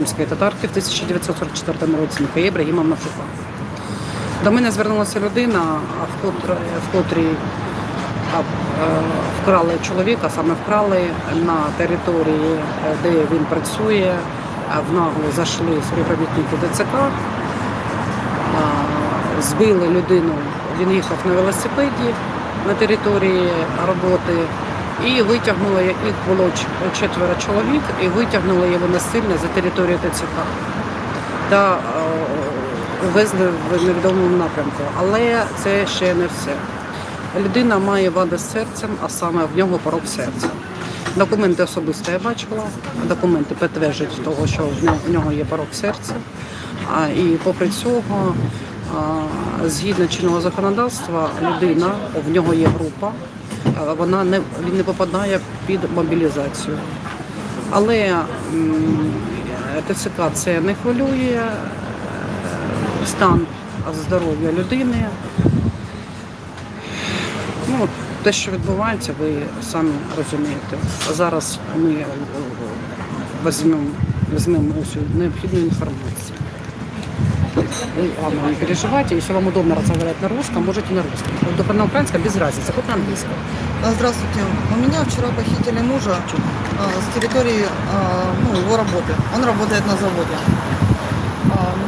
кримської татарки в 1944 році Михаїл Ібрагімовна Фука. До мене звернулася людина, в котрій, е, вкрали чоловіка, саме вкрали на території, де він працює, в наглу зайшли співробітники ДЦК, збили людину, він їхав на велосипеді на території роботи і витягнули, їх було четверо чоловік, і витягнули його насильно за територію ТЦК та е, увезли в невідомому напрямку. Але це ще не все. Людина має вади з серцем, а саме в нього порок серця. Документи особисто я бачила, документи підтверджують того, що в нього, є порок серця. А, і попри цього, згідно чинного законодавства, людина, в нього є група, вона не, він не попадає під мобілізацію. Але ТЦК це не хвилює е, стан здоров'я людини. Ну, те, що відбувається, ви самі розумієте. Зараз ми візьмемо, візьмемо усю необхідну інформацію. Ладно, не переживайте, если вам удобно разговаривать на русском, можете на русском. Вот на украинском без разницы, хоть на английском. А, Здравствуйте. У меня вчера похитили мужа а, с территории а, ну, его работы. Он работает на заводе.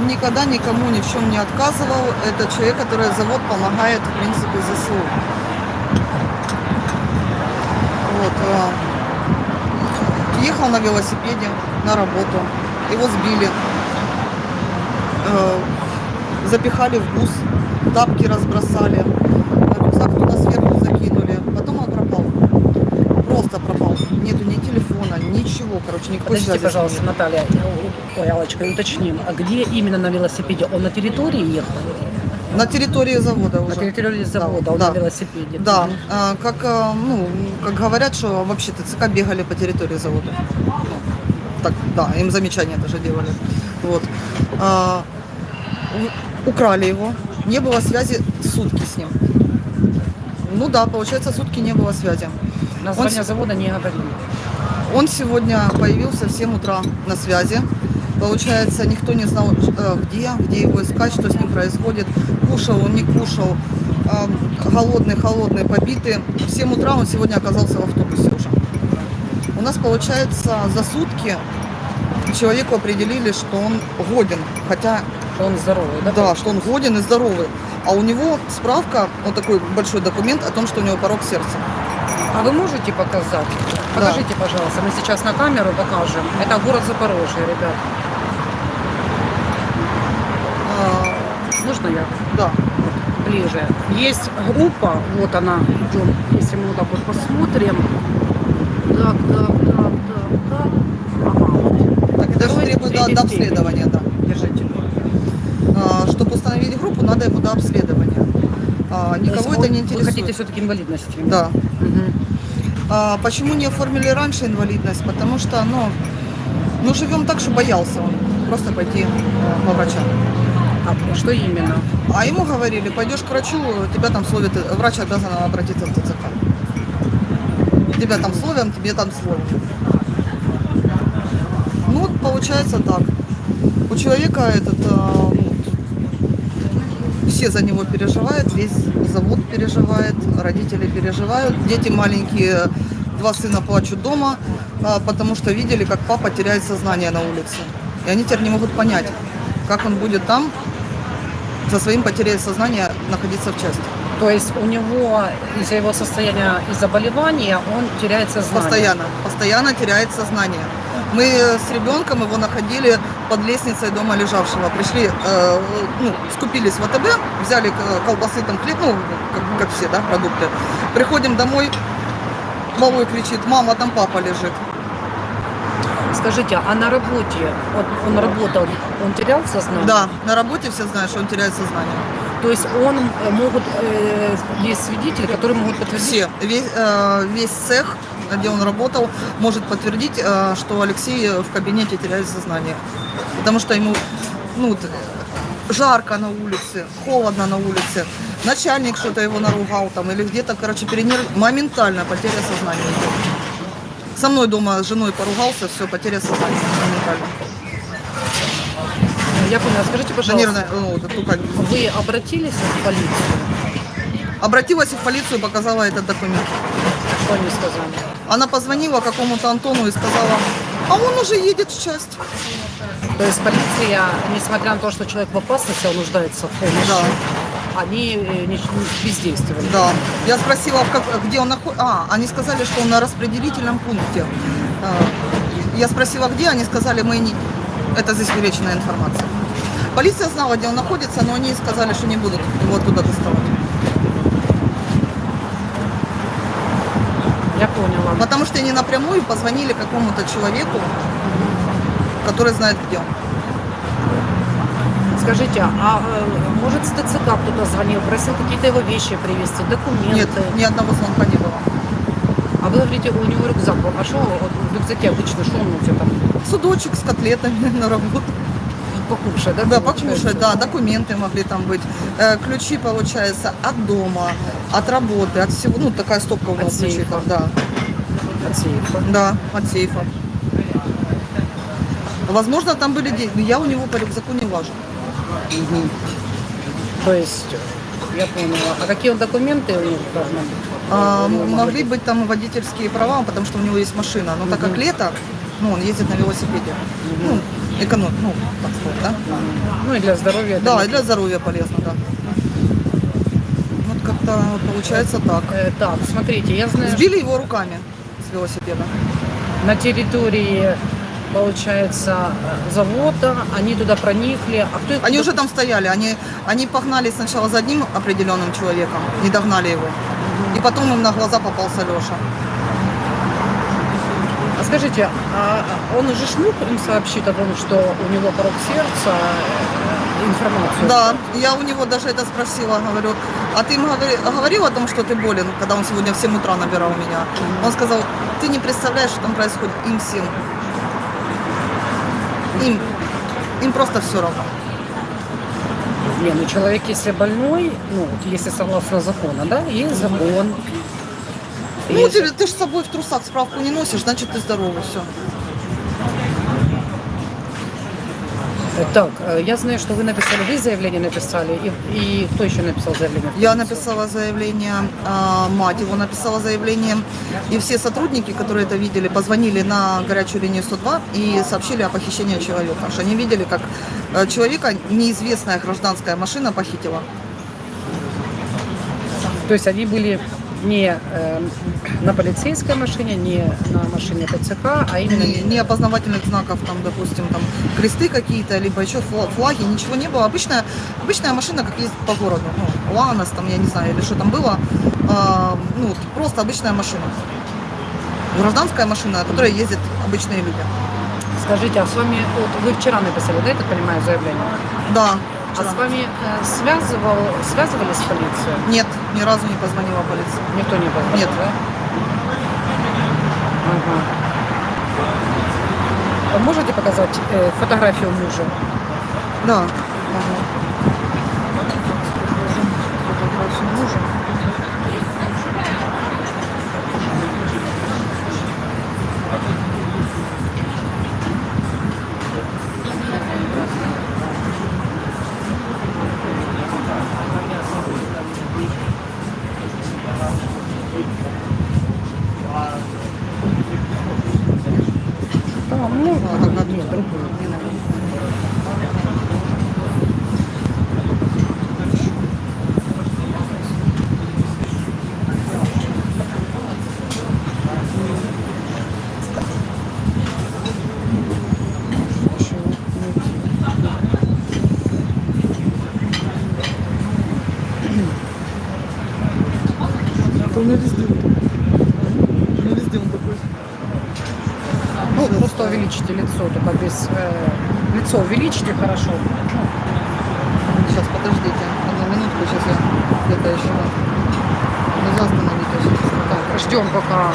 Никогда никому ни в чем не отказывал. Это человек, который завод помогает, в принципе, ЗСУ. Вот. Ехал на велосипеде на работу. Его сбили. Э, Запихали в бус. Тапки разбросали. Рюкзак туда сверху закинули. Потом он пропал. Просто пропал. Нету ни телефона, ничего. Короче, никакой Подождите, связи. пожалуйста, нет. Наталья, ой, Аллочка, уточним, а где именно на велосипеде? Он на территории ехал? На территории завода На уже. территории завода, он да. на велосипеде? Да, а, как, а, ну, как говорят, что вообще ТЦК бегали по территории завода. Ну, Так, да, им замечания даже делали. Вот. А, украли его, не было связи сутки с ним. Ну да, получается, сутки не было связи. Название Он- завода не говорили. Он сегодня появился в 7 утра на связи. Получается, никто не знал, э, где, где его искать, что с ним происходит. Кушал он, не кушал. Голодный, холодный, побитый. В 7 утра он сегодня оказался в автобусе уже. У нас, получается, за сутки человеку определили, что он годен. Хотя, Что он здоровый, да? да, что он годен и здоровый. А у него справка, вот такой большой документ о том, что у него порог сердца. А вы можете показать? Покажите, пожалуйста. Мы сейчас на камеру покажем. Это город Запорожье, ребят. А, Можно я да. ближе? Есть группа, вот она, идем, если мы вот так вот посмотрим. Так, так, так, так, так. Ага, вот. Так, это же требует до, обследования, да. Держите. А, Чтобы установить группу, надо ему до обследования. А, есть Никого вы- это не Вы интересует. хотите все-таки инвалидность? Да. Мгм. А, почему не оформили раньше инвалидность? Потому что, ну, ну живем так, что боялся он просто пойти э, по врачам. А что именно? А ему говорили, пойдешь к врачу, тебя там словят, э, врач обязан обратиться в ТЦК. Тебя там словят, тебе там словят. Ну, получается так. У человека этот, ну, все за него переживают, весь завод переживает, родители переживают, дети маленькие, два сына плачут дома, а, потому что видели, как папа теряет сознание на улице. И они теперь не могут понять, как он будет там со своим потерей сознания находиться в части. То есть у него из-за его состояния и заболевания он теряет сознание. Постоянно, постоянно теряет сознание. Мы с ребенком его находили под лестницей дома лежавшего. Пришли, э, ну, скупились в АТБ, взяли к- колбасы, там хлеб, ну, как, как все, да, продукты. Приходим домой, малой кричит, мама, там папа лежит. Скажите, а на работе вот он работал, он терял сознание? Да, на работе все знают, что он теряет сознание. То есть он э, могут э, есть свидетели, которые могут подтвердить. Все, весь, э, весь цех, где он работал, может подтвердить, э, что Алексей в кабинете теряет сознание. Потому что ему ну, жарко на улице, холодно на улице, начальник что-то его наругал там, или где-то, короче, перенер... моментально потеря сознания идет. Со мной дома с женой поругался, все, потеря сознания моментально. Я поняла. Скажите, пожалуйста, нервной, ну, как- вы обратились в полицию? Обратилась в полицию, показала этот документ. Что они сказали? Она позвонила какому-то Антону и сказала, а он уже едет в часть. То есть полиция, несмотря на то, что человек в опасности, он нуждается в помощи, Да. они э, не, бездействовали. Да. Я спросила, как- где он находится. А, они сказали, что он на распределительном пункте. А, Я спросила, где, они сказали, мы не... Это засекреченная информация. Полиция знала, где он находится, но они сказали, что не будут его оттуда доставать. Я поняла. Потому что они напрямую позвонили какому-то человеку, который знает, где он. Скажите, а э, может с ТЦК кто-то звонил, просил какие-то его вещи привезти, документы? Нет, ни одного звонка не было. А вы говорите, у него рюкзак был. А что в рюкзаке обычно, что он у тебя там Судочек с котлетами на работу. покушать, да? Да, покушать, да, документы могли там быть. Э, Ключи, получается, от дома, от работы, от всего. Ну, такая стопка у нас ключей, да. От сейфа. Да, от сейфа. Возможно, там были деньги. но Я у него по рюкзаку не влажу. То есть, я поняла. А какие документы у них должны быть? А, него могли быть там водительские права, потому что у него есть машина. Но так как лето, ну, он ездит на велосипеде. Ну, эконом, ну, так сказать, да? Ну и для здоровья. Да, и для здоровья полезно, да. Вот как-то получается так. Э, так, смотрите, я знаю, Сбили его руками велосипеда. на территории, получается, завода, они туда проникли. А кто их Они уже там стояли, они, они погнали сначала за одним определенным человеком, не догнали его. И потом им на глаза попался Леша. А скажите, а он же ж мог им сообщить о том, что у него порог сердца, э, информацию? Да, я у него даже это спросила, говорю, а ты им говори- говорил о том, что ты болен, когда он сегодня в 7 утра набирал меня? Он сказал, ты не представляешь, что там происходит им всем. Им, им просто все равно. Не, ну человек, если больной, ну, вот если согласно закону, да, есть закон. Ну, ты, ты же с собой в трусах справку не носишь, значит ты здоровый, все. Так, я знаю, что вы написали, вы заявление написали, и, и кто еще написал заявление? Я написала заявление, а, мать его написала заявление, и все сотрудники, которые это видели, позвонили на горячую линию 102 и сообщили о похищении человека. Что они видели, как э, человека неизвестная гражданская машина похитила. То есть они были не э, на полицейской машине, не на машине ТЦК, а именно... Ни, ни опознавательных знаков, там, допустим, там кресты какие-то, либо еще фла- флаги, ничего не было. Обычная, обычная машина, как есть по городу. Ну, Ланос, там, я не знаю, или что там было. А, ну, просто обычная машина. Гражданская машина, на которой ездят обычные люди. Скажите, а с вами, вот вы вчера написали, да, я так понимаю, заявление? Да. А с вами э, связывал, связывались с полицией? Нет, ни разу не позвонила полиция. Никто не позвонил, Нет. да? Ага. А Можете показать э, фотографию мужа? Да. Да, можно. А, тогда Нет, другую. Это у меня везде. У меня везде он такой. Ну, просто увеличите лицо, только без... э, лицо увеличите хорошо. Сейчас, подождите. Одну минутку, сейчас я где-то еще. Нельзя остановить. Так, ждем, пока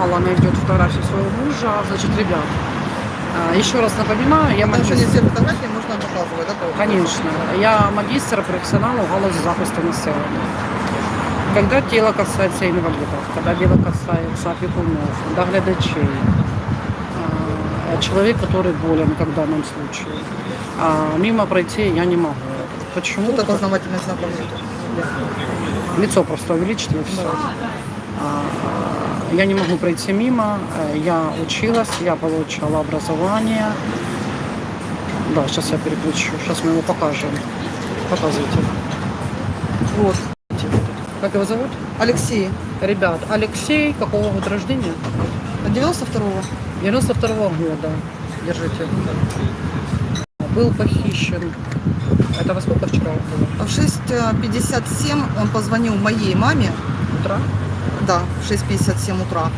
Алла найдет фотографию своего мужа. Значит, ребят, а, еще раз напоминаю, я что не магистр. все фотографии можно показывать, да? Конечно, я магистр профессионал у галузі захисту населення. Когда дело касается инвалидов, когда дело касается опекунов, доглядачей, человек, который болен, как в данном случае. А мимо пройти я не могу. Почему? Тут опознавательных знаков нет. Лицо просто увеличить и все. Я не могу пройти мимо. Э, Я училась, я получала образование. Да, сейчас я переключу. Сейчас мы его покажем. Показывайте. Вот. Как его зовут? Алексей. Ребят, Алексей, какого года рождения? 92-го. 92 года. Держите. Был похищен. Это во сколько вчера было? В 6.57 он позвонил моей маме. Утра? Да, в 6.57 утра.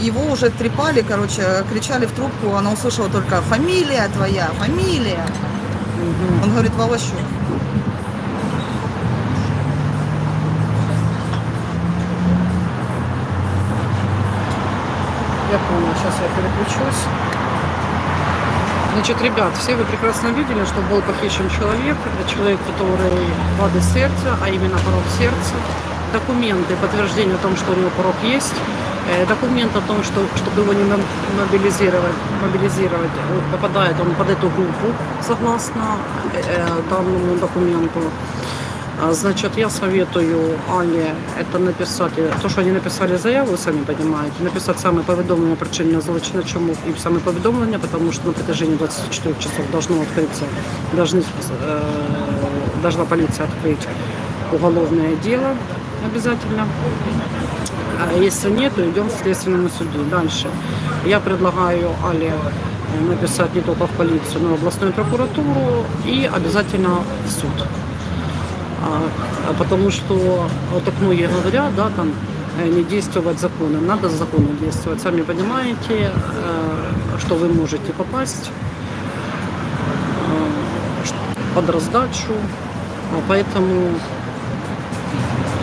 Его уже трепали, короче, кричали в трубку. Она услышала только «фамилия твоя, фамилия». Мгм. Он говорит «Волощук». Я понял, сейчас я переключусь. Значит, ребят, все вы прекрасно видели, что был похищен человек, Это человек, который вады сердца, а именно порог сердца. Документы, подтверждение о том, что у него порог есть. Э, Документ о том, что, чтобы его не моб- мобилизировать, мобилизировать, вот попадает он под эту группу, согласно э, э, данному документу. А, Значит, я советую Ане это написать, э, то, что они написали заяву, вы самі понимаете, написать саме повідомлення про чинення злочину, чому і саме повідомлення, потому что на протяжении 24 часов должно открыться, должны, э, должна полиция открыть уголовное дело обязательно. А если нет, то идем к следственному суду. Дальше. Я предлагаю Але э, написать не только в полицию, но и в областную прокуратуру и обязательно в суд. А, а потому что, вот как многие говорят, да, там, э, не действовать законом. Надо законом действовать. Сами понимаете, э, что вы можете попасть э, под раздачу. А Поэтому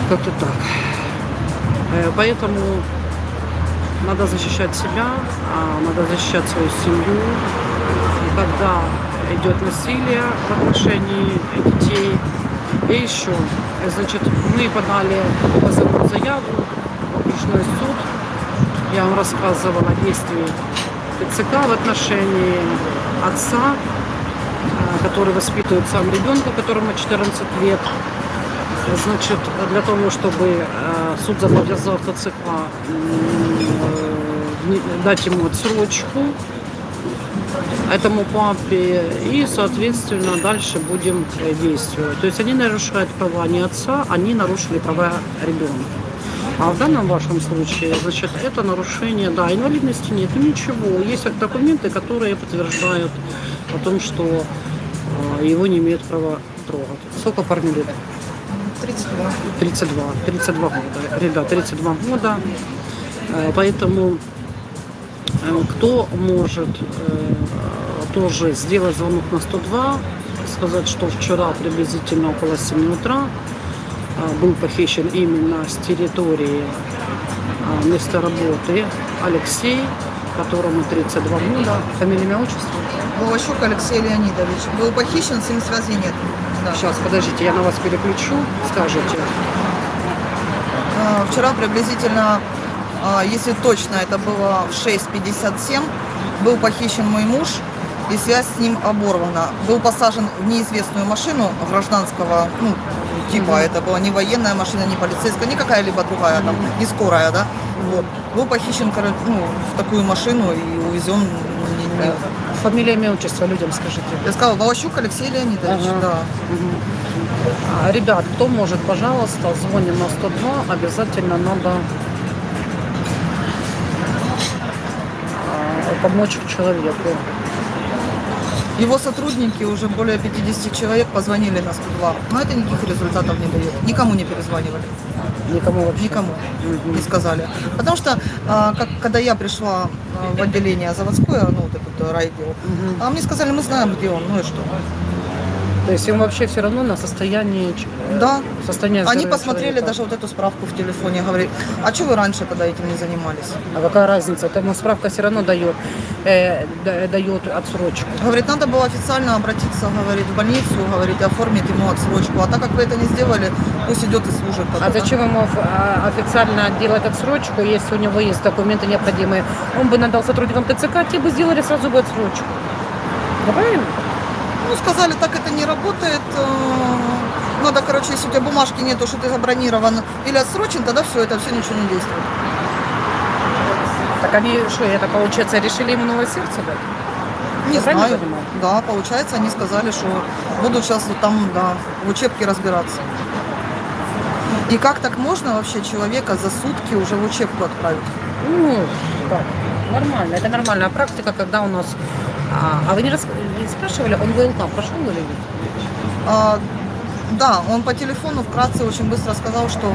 как-то так. Поэтому надо защищать себя, надо защищать свою семью. И Когда идет насилие в отношении детей. И еще, э, значит, мы подали позовную заяву окружной суд. Я вам рассказывала о действии ТЦК в отношении отца, который воспитывает сам ребенка, которому 14 лет. Значит, для того, чтобы суд зобовязал ТЦК э, дать ему отсрочку этому папе и, соответственно, дальше будем действовать. То есть они нарушают права не отца, они нарушили права ребенка. А в данном вашем случае, значит, это нарушение, да, инвалидности нет, ничего. Есть документы, которые подтверждают о том, что э, его не имеют права трогать. Сколько парню лет? 32. 32, 32 года, ребят, 32 года. Э, Поэтому э, кто может тоже сделать звонок на 102, сказать, что вчера приблизительно около 7 утра э, был похищен именно с территории э, места работы Алексей, которому 32 года. Фамилия, имя, отчество? Волощук Алексей Леонидович. Был похищен, с ним связи нет. Да. Сейчас, подождите, я на вас переключу, скажете. А, Вчера приблизительно, а, если точно, это было в 6.57, был похищен мой муж, и связь с ним оборвана. Был посажен в неизвестную машину гражданского, ну, типа, это была не военная машина, не полицейская, не какая-либо другая, там, не скорая, да. Вот. Был похищен, ну, в такую машину и увезен. не- не- Фамилия, имя, отчество людям скажите. Я сказала, Волощук Алексей Леонидович, Ага. да. Мгм. А, Ребят, кто может, пожалуйста, звоним на 102, обязательно надо а, помочь человеку. Его сотрудники, уже более 50 человек, позвонили на 102. Но это никаких результатов не дает. Никому не перезванивали. Никому вообще. Никому не сказали. Потому что, а, как, когда я пришла а, в отделение заводское, ну, вот этот э, райдел, Мгм. а мне сказали, мы знаем, где он, ну и что. То есть им вообще все равно на состояние, э, Да. состояние Они посмотрели человека. даже вот эту справку в телефоне, говорит, а что вы раньше тогда этим не занимались? А какая разница? Ему справка все равно дает, э, да- дает отсрочку. Говорит, надо было официально обратиться, говорит, в больницу, говорит, оформить ему отсрочку. А так как вы это не сделали, пусть идет и служит. А тогда, да? зачем ему а, официально делать отсрочку, если у него есть документы необходимые? Он бы надал сотрудникам ТЦК, те бы сделали сразу бы отсрочку. Да правильно? Ну, сказали, так это не работает. э, Надо, короче, если у тебя бумажки нету, что ты забронирован или отсрочен, тогда все, это все ничего не действует. Так они что, это получается, решили ему новое сердце дать? Не правильно знаю. понимаю? Да, получается, они сказали, что будут сейчас вот там, да, в учебке разбираться. И как так можно вообще человека за сутки уже в учебку отправить? Ну, так, нормально, это нормальная практика, когда у нас... А, а вы не, рас- не спрашивали, он ВЛК прошел или нет? А, да, он по телефону вкратце очень быстро сказал, что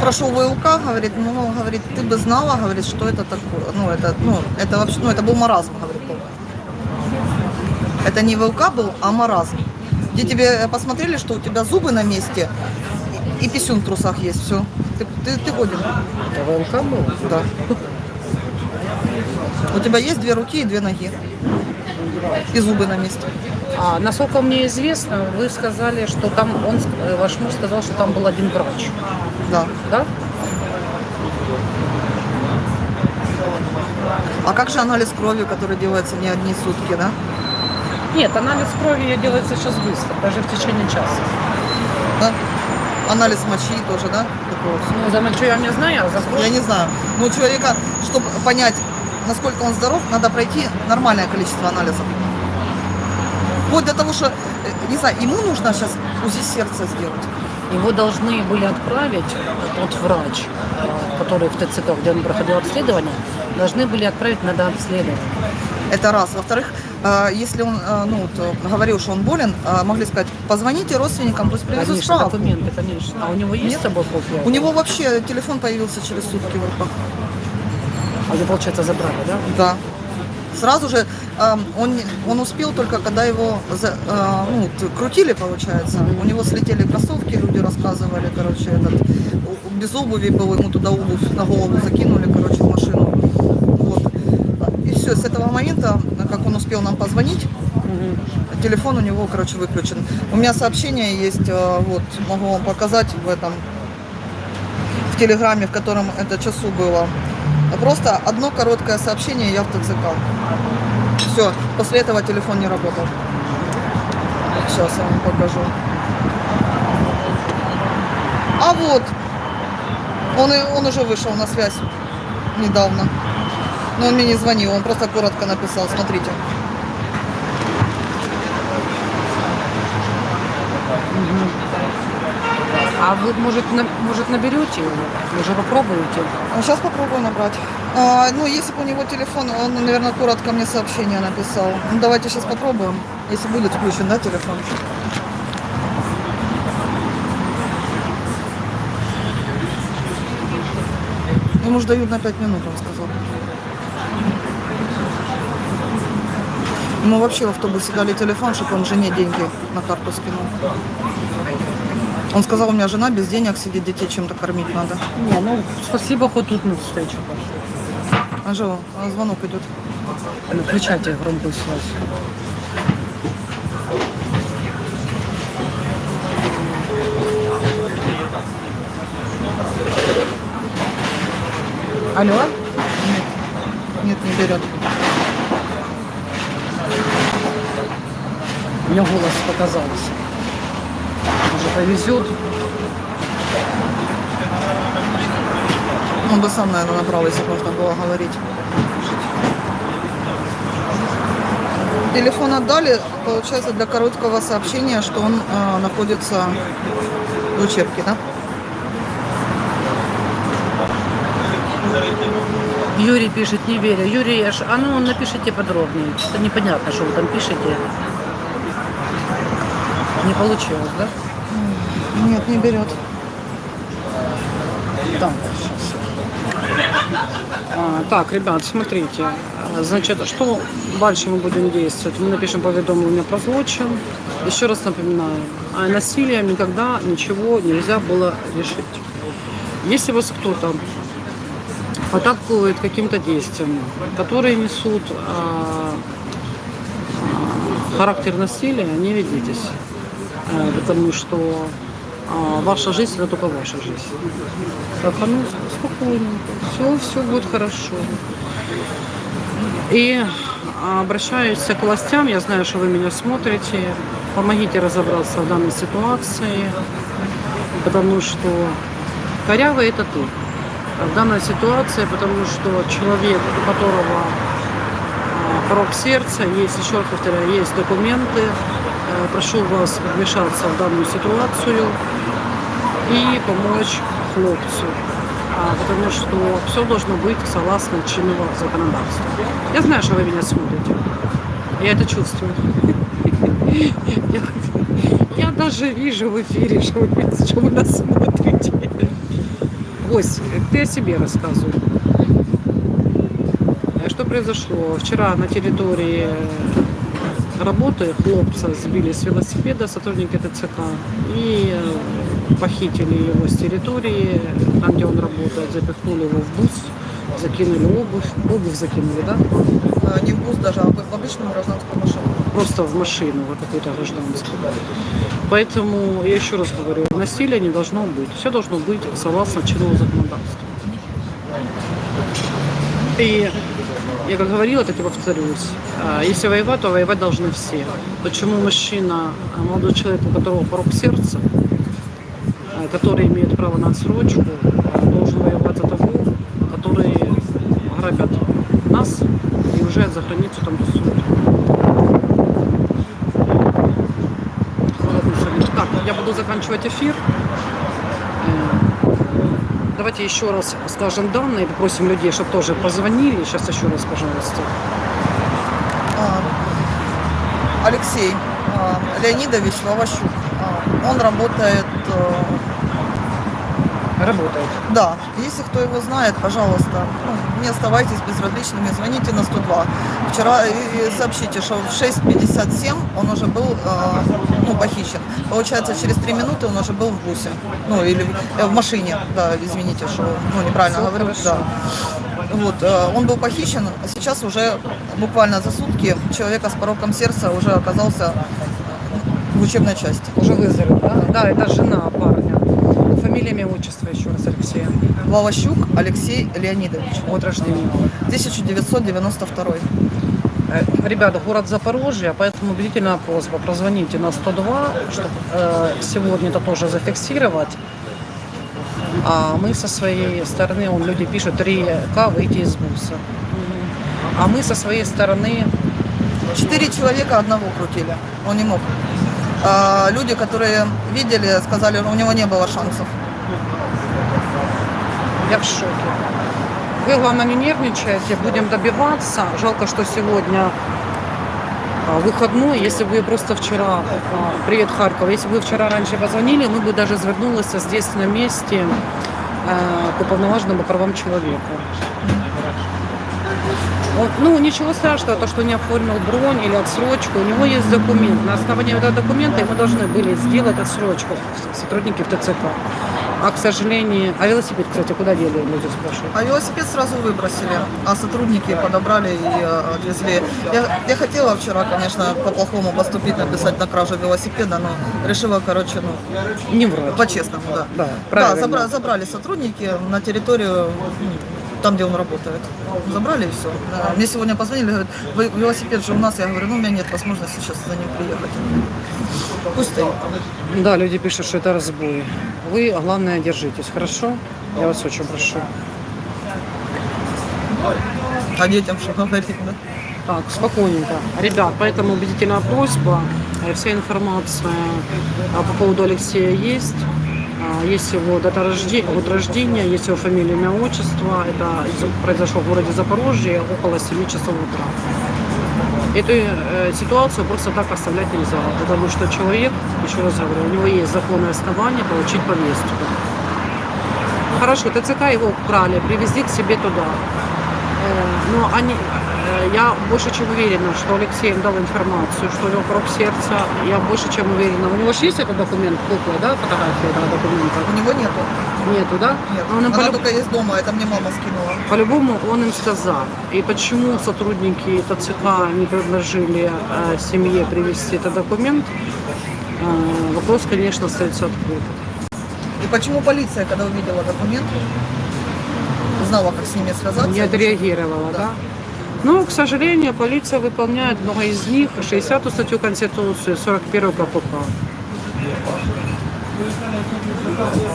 прошел ВЛК, говорит, ну, говорит, ты бы знала, говорит, что это такое. Ну, это, ну, это вообще, ну, это был маразм, говорит. Это не ВЛК был, а маразм. Где тебе посмотрели, что у тебя зубы на месте и, и писюн в трусах есть, все. Ты, ты, ты годен. Это ВЛК был? Да. У тебя есть две руки и две ноги. И зубы на месте. А, насколько мне известно, вы сказали, что там, он, э, ваш муж сказал, что там был один врач, Да. да? А как же анализ крови, который делается не одни сутки, да? Нет, анализ крови делается сейчас быстро, даже в течение часа. да? Анализ мочи тоже, да? Такой вот. Ну, за мочу я не знаю, а за кровь... Я не знаю. Но у человека, чтобы понять, насколько он здоров, надо пройти нормальное количество анализов. Вплоть до того, что, э, не знаю, ему нужно сейчас УЗИ сердца сделать. Его должны были отправить, тот врач, э, который в ТЦК, где он проходил обследование, должны были отправить на дообследование. Это раз. Во-вторых, э, если он ну, вот, говорил, что он болен, могли сказать, позвоните родственникам, пусть привезут Конечно, справку. документы, конечно. А у него есть Нет. с собой копия? У него вообще телефон появился через сутки в руках. А его, получается, забрали, да? Да. Сразу же э, он, он успел только, когда его за- э, ну, крутили, получается. У него слетели кроссовки, люди рассказывали, короче, этот, без обуви был, ему туда обувь на голову закинули, короче, в машину. Вот. И все, с этого момента, как он успел нам позвонить, телефон у него, короче, выключен. У меня сообщение есть, э, вот, могу вам показать в этом, в телеграме, в котором это часу было. Просто одно короткое сообщение, я в ТЦК. Все, после этого телефон не работал. Сейчас я вам покажу. А вот, он, он уже вышел на связь недавно. Но он мне не звонил, он просто коротко написал, смотрите. А вы, может, на- может наберете его? Уже попробуете? сейчас попробую набрать. А, ну, если бы у него телефон, он, наверное, коротко мне сообщение написал. Ну, давайте сейчас попробуем, если будет включен, да, телефон. Ему же дают на 5 минут, он сказал. Ему вообще в автобусе дали телефон, чтобы он жене деньги на карту скинул. Он сказал, у меня жена без денег сидит, детей чем-то кормить надо. Не, ну спасибо, хоть тут на встречу пошли. А же, а звонок идет. Ну, Включайте громкую связь. Алло? Нет, не берет. Мне голос показался. Повезет. Он бы сам, наверное, набрал, если можно было говорить. Телефон отдали, получается, для короткого сообщения, что он э, находится в учебке, да? Юрий пишет, не верю. Юрий, аж- а ну напишите подробнее. Что-то непонятно, что вы там пишете. Не получилось, да? Нет, не берет. Там. А, так, ребят, смотрите. Значит, что дальше мы будем действовать? Мы напишем поведомление про злочин. Еще раз напоминаю, а насилием никогда ничего нельзя было решить. Если вас кто-то подталкивает каким-то действиям, которые несут а, а, характер насилия, не ведитесь. А, потому что а, ваша жизнь это только ваша жизнь. Так, а ну, спокойненько. Все, все будет хорошо. И обращаюсь к властям, я знаю, что вы меня смотрите. Помогите разобраться в данной ситуации, потому что корявый это ты. В данной ситуации, потому что человек, у которого а, порог сердца, есть, еще раз повторяю, есть документы. Э, Прошу вас вмешаться в данную ситуацию и помочь хлопцу. А, потому что все должно быть согласно чинного законодательства. Я знаю, что вы меня смотрите. Я это чувствую. Я, даже вижу в эфире, что вы, что нас смотрите. Гость, ты о себе рассказывай. Э, Что произошло? Вчера на территории работы хлопца сбили с велосипеда сотрудники ТЦК и э, похитили его с территории, там, где он работает, запихнули его в бус, закинули обувь, обувь закинули, да? Э, Не в бус даже, а в обычную гражданскую машину. Просто в машину вот какую-то гражданскую. Поэтому, я еще раз говорю, насилия не должно быть. Все должно быть согласно чинному законодательству. И я как говорила, так и повторюсь. а, Если воевать, то воевать должны все. Почему мужчина, а, молодой человек, у которого порог сердца, а, который имеет право на отсрочку, должен воевать за того, которые грабят нас и уезжают за границу там совет. Так, я буду заканчивать эфир. Давайте еще раз скажем данные, попросим людей, чтобы тоже позвонили. Сейчас еще раз, пожалуйста. А, Алексей а, Леонидович Лаващук. А, Он работает, Работает. да, если кто его знает, пожалуйста, ну, не оставайтесь безразличными, звоните на 102. Вчера и- и сообщите, что в 6.57 он уже был э, ну, похищен. Получается, через 3 минуты он уже был в бусе, ну или в, э, машине, да, извините, что ну, неправильно Всё говорю, хорошо. да. Вот, э, он был похищен, а сейчас уже буквально за сутки человека с пороком сердца уже оказался в учебной части. Уже выздоровел, да? Да, это жена парня. Фамилия, имя, отчество еще раз, Алексея. Лаващук Алексей Леонидович, От рождения. 1992. Э, Ребята, город Запорожье, поэтому убедительная просьба, прозвоните на 102, чтобы э, сегодня это тоже зафиксировать. А мы со своей стороны, он, люди пишут 3К выйти из буса. А мы со своей стороны, Четыре человека одного крутили, он не мог. А, люди, которые видели, сказали, у него не было шансов. Я в шоке. Вы, главное, не нервничайте, будем добиваться. Жалко, что сегодня а, выходной. Если бы вы просто вчера, а, привет, Харьков, если бы вы вчера раньше позвонили, мы бы даже звернулись здесь на месте а, к уповноваженому правам человека. Он- ну, ничего страшного, то, что не оформил бронь или отсрочку, у него есть документ. На основании этого документа мы должны были сделать отсрочку, сотрудники в ТЦК. А, к сожалению, а велосипед, кстати, куда дели, люди спрашивают? А велосипед сразу выбросили, а сотрудники подобрали и э, отвезли. Я, я хотела вчера, конечно, по-плохому поступить, написать на кражу велосипеда, но решила, короче, ну, Не врать. по-честному, да. Да, Да, правильно. забра- забрали сотрудники на территорию, там, где он работает. Забрали и все. Мне сегодня позвонили, говорят, «Вы- велосипед же у нас. Я говорю, ну, у меня нет возможности сейчас за ним приехать. Пусть стоит. Да, люди пишут, что это разбой. Вы, главное, держитесь, хорошо? Я вас очень прошу. А детям что говорить, да? Так, спокойненько. Ребят, поэтому убедительная просьба. Э, Вся информация а, по поводу Алексея есть. А, Есть его дата рождения, год рождения, есть его фамилия, имя, отчество. Это из- произошло в городе Запорожье около 7 часов утра. Эту э, ситуацию просто так оставлять нельзя, потому что человек, еще раз говорю, у него есть законное основание получить повестку. Хорошо, ТЦК его украли, привезли к себе туда. Э, Но они, я больше чем уверена, что Алексей им дал информацию, что у него кровь сердца. Я больше чем уверена. У него же есть этот документ, кукла, да, фотография этого документа? У него нету. Нету, да? Нет. А он Она полю- только есть дома, это мне мама скинула. По-любому он им сказал. И почему сотрудники ТЦК не предложили э, семье привезти этот документ, э, вопрос, конечно, остается открытым. И почему полиция, когда увидела документ, знала, как с ними связаться? Не отреагировала, да? Ну, к сожалению, полиция выполняет много из них 60 статью Конституции, 41 КПК.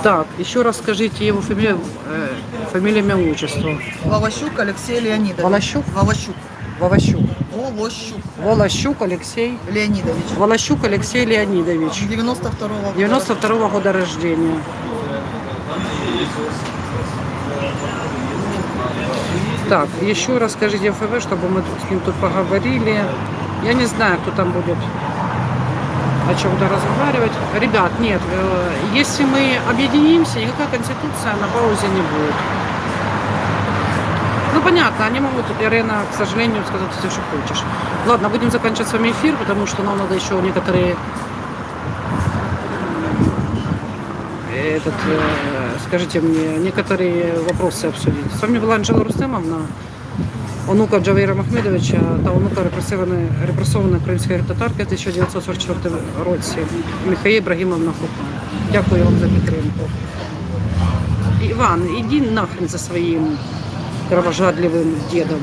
Так, еще раз скажите его фамилию, э, фамилия, имя, отчество. Волощук Алексей Леонидович. Волощук? Волощук. Вовощук. Волощук Волощук Алексей. Леонидович. Волощук Алексей Леонидович. 92 года. 92 года рождения. Так, еще раз скажите ФВ, чтобы мы с ним тут поговорили. Я не знаю, кто там будет о чем-то разговаривать. Ребят, нет, э, если мы объединимся, никакая конституция на паузе не будет. Ну, понятно, они могут, Ирена, к сожалению, сказать все, что хочешь. Ладно, будем заканчивать с вами эфир, потому что нам надо еще некоторые этот, э, скажите мне, некоторые вопросы обсудить. С вами была Анжела Рустемовна, онука Джавейра Махмедовича та онука репресованої, репресованої української татарки в 1944 році Михаїл Ібрагімовна Хупа. Дякую вам за підтримку. Іван, іди нахрен за своїм кровожадливим дідом.